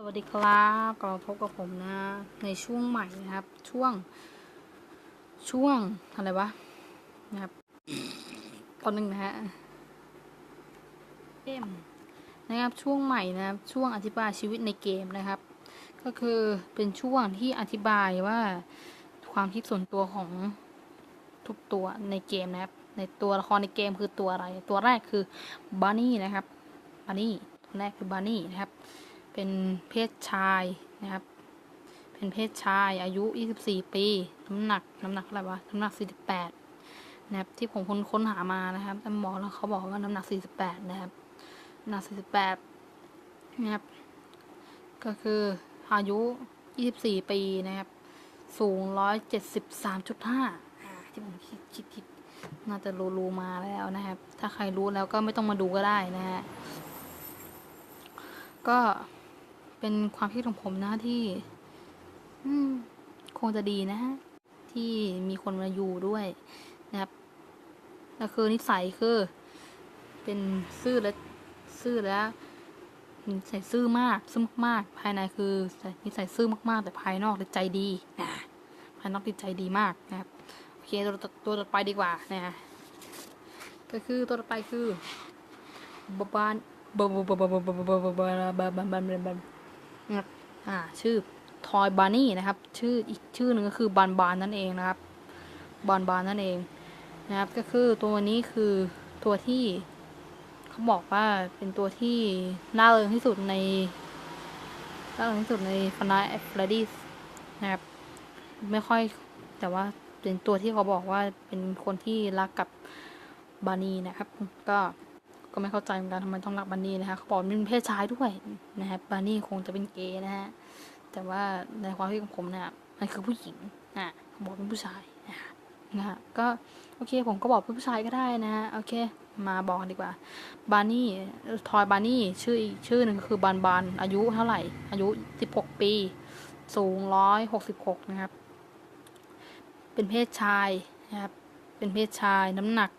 สวัสดีครับกลับมาพบกับผมนะ ในช่วงใหม่นะครับ ช่วง ช่วงอะไรวะนะครับตอนหนึ่งนะฮะเกมนะครับช่วงใหม่นะครับ ช่วงอธิบายชีวิตในเกมนะครับ ก็คือเป็นช่วงที่อธิบายว่าความคิดส่วนตัวของทุกตัวในเกมนะครับ ในตัวละครในเกมคือตัวอะไร ตัวแรกคือบันนี่นะครับบันนี่ตัวแรกคือบันนี่นะครับ เป็นเพศชายนะครับ เป็นเพศชายอายุ 24 ปี น้ำหนักน้ำหนักอะไรวะ น้ำหนัก 48 นะครับ ที่ผมค้นค้นหามานะครับแต่หมอแล้วเขาบอกว่าน้ำหนัก 48 นะครับน้ำหนัก 48 นะครับ ก็คืออายุ 24 ปีนะครับ สูง 173.5อ่าที่ผมคิดคิดคิดน่าจะรู้รู้มาแล้วนะครับ ถ้าใครรู้แล้วก็ไม่ต้องมาดูก็ได้นะฮะ ก็ เป็นความคิดของผมนะที่ อืม คงจะดีนะฮะที่มีคนมาอยู่ด้วยนะครับแล้วคือนิสัยคือ เป็นซื่อและซื่อแล้วนิสัยซื่อมากซื่อมากๆภายในคือนิสัยซื่อมากๆ แต่ภายนอกใจดีนะภายนอกจิตใจดีมากนะครับโอเคตัวตัวตัวต่อไปดีกว่านะก็คือตัวต่อไปคือบานบบบบบบบบบบบบบบบ นะครับอ่าชื่อทอยบานี่นะครับ ชื่ออีกชื่อหนึ่งก็คือบานบานนั่นเองนะครับบานบานนั่นเองนะครับก็คือตัวนี้คือตัวที่เขาบอกว่าเป็นตัวที่น่าเริงที่สุดในน่าเริงที่สุดในฟนาเอฟลดี้นะครับ ไม่ค่อยแต่ว่าเป็นตัวที่เขาบอกว่าเป็นคนที่รักกับบานีนะครับ ก็ ก็ไม่เข้าใจเหมือนกันทำไมต้องรักบานีนะคะเขาบอกมันเป็นเพศชายด้วยนะครับบานีคงจะเป็นเกย์นะฮะแต่ว่าในความคิดของผมเนี่ยมันคือผู้หญิงอะบอกเป็นผู้ชายนะคะนะฮะก็โอเคผมก็บอกเป็นผู้ชายก็ได้นะฮะโอเค มาบอกกันดีกว่าบานี่ทอยบานี่ชื่ออีกชื่อหนึ่งคือบานบานอายุเท่าไหร่ อายุ16ปี สูง166นะครับ เป็นเพศชายนะครับเป็นเพศชายน้ำหนัก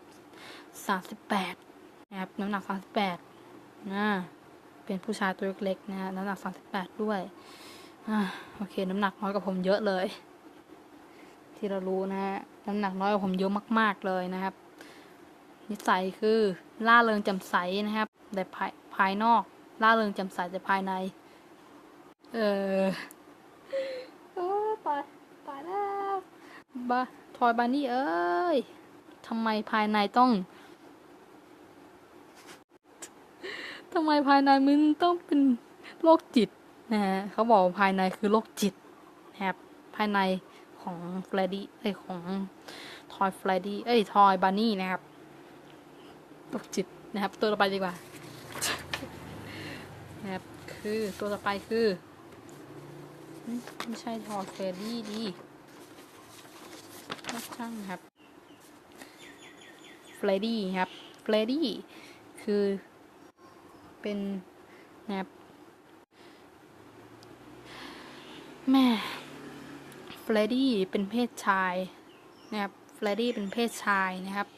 38 นะครับน้ำหนัก 38นะเป็นผู้ชายตัวเล็กๆนะฮะน้ำหนัก 38 ด้วยอ่าโอเค น้ำหนักน้อยกว่าผมเยอะเลย ที่เรารู้นะฮะน้ำหนักน้อยกว่าผมเยอะมาก ๆเลยนะครับ นิสัยคือล่าเริงแจ่มใสนะครับ แต่ภายภายนอก ล่าเริงแจ่มใสแต่ภายใน เออโอ้ตายตายแล้วบาทอยบานี่เอ้ยทำไมภายในต้อง ทำไมภายในมึงต้องเป็นโรคจิตนะฮะเขาบอกภายในคือโรคจิตนะครับภายในของเฟรดดี้เอ้ยของทอยเฟรดดี้เอ้ยทอยบานี่นะครับโรคจิตนะครับ ตัวต่อไปดีกว่านะครับคือตัวต่อไปคือไม่ใช่ทอยเฟรดี้ดีช่างครับเฟรดี้ครับเฟรดี้คือ เป็นนะครับแม่เฟรดี้เป็นเพศชายนะครับเฟรดี้เป็นเพศชายนะครับ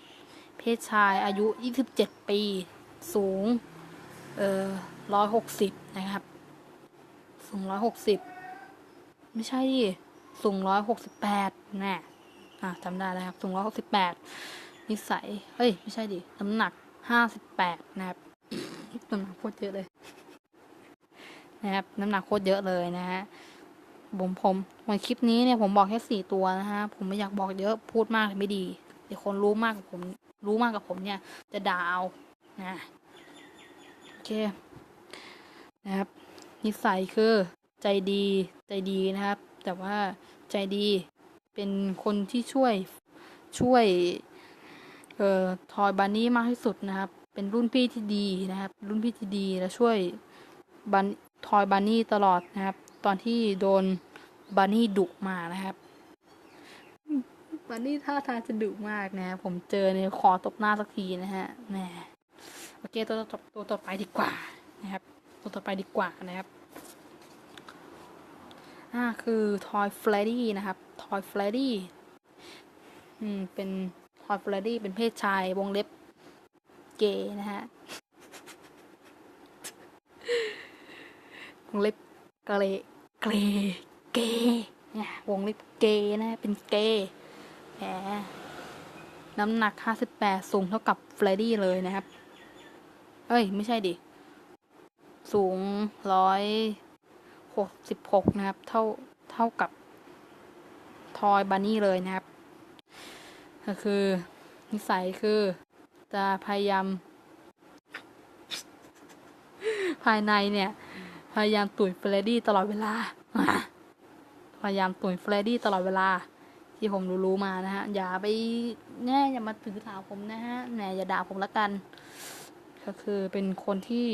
เพศชายอายุ 27 ปี สูง เอ่อ160นะครับ สูง160ไม่ใช่ดิสูง168น่ะอะจำได้แล้วครับ สูง168นิสัย เฮ้ย ไม่ใช่ดิ น้ำหนัก58นะครับ น้ำหนักโคตรเยอะเลย นะครับ น้ำหนักโคตรเยอะเลยนะฮะผมผมวันคลิปนี้เนี่ยผมบอกแค่สี่ตัวนะฮะ ผมไม่อยากบอกเยอะพูดมากไม่ดี เดี๋ยวคนรู้มากกับผม รู้มากกับผมเนี่ย จะด่าเอานะโอเค นะครับ นิสัยคือใจดีใจดีนะครับ แต่ว่าใจดีเป็นคนที่ช่วยช่วยเอ่อทอยบานี่มากที่สุดนะครับ เป็นรุ่นพี่ที่ดีนะครับ รุ่นพี่ที่ดีและช่วยบันทอยบานี่ตลอดนะครับ ตอนที่โดนบานี่ดุมานะครับบานี่ท่าทางจะดุมากนะผมเจอในขอตบหน้าสักทีนะฮะแหมโอเคตัวต่อตัวต่อไปดีกว่านะครับ ตัวต่อไปดีกว่านะครับอ่าคือทอยเฟลดี้นะครับทอยเฟลดี้อืมเป็นทอยเฟลดี้เป็นเพศชายวงเล็บ เกย์นะฮะวงเล็บเกรเกรเกย์เนี่ยวงเล็บเกย์นะ เป็นเกย์แหมน้ำหนัก 58 สูงเท่ากับเฟรดดี้เลยนะครับ เอ้ย ไม่ใช่ดิ สูง 166 นะครับ เท่า เท่ากับ ทอยบันนี่เลยนะครับ ก็คือ นิสัยคือ จะพยายาม ภายในเนี่ย พยายามตุ๋ยเฟรดดี้ตลอดเวลา พยายามตุ๋ยเฟรดดี้ตลอดเวลา ที่ผมรู้ๆมานะฮะ อย่าไปแน่อย่ามาถือถาผมนะฮะแหนอย่าด่าผมละกัน ก็คือเป็นคนที่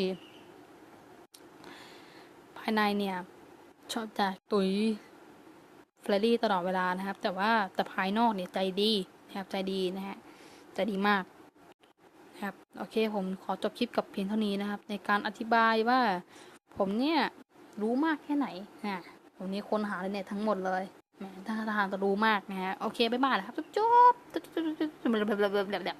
ภายในเนี่ย ชอบจะตุ๋ยเฟรดดี้ตลอดเวลานะครับ แต่ว่าแต่ภายนอกเนี่ยใจดีนะครับใจดีนะฮะใจดีมาก ครับโอเคผมขอจบคลิปกับเพียงเท่านี้นะครับ ในการอธิบายว่า ผมเนี่ยรู้มากแค่ไหนนะผมนี่ค้นหาในเน็ตทั้งหมดเลยแหมถ้าทางจะรู้มากนะฮะโอเคบ๊ายบายนะครับจุ๊บจุ๊บจุ๊บจุ๊บจุ๊บจุ๊บ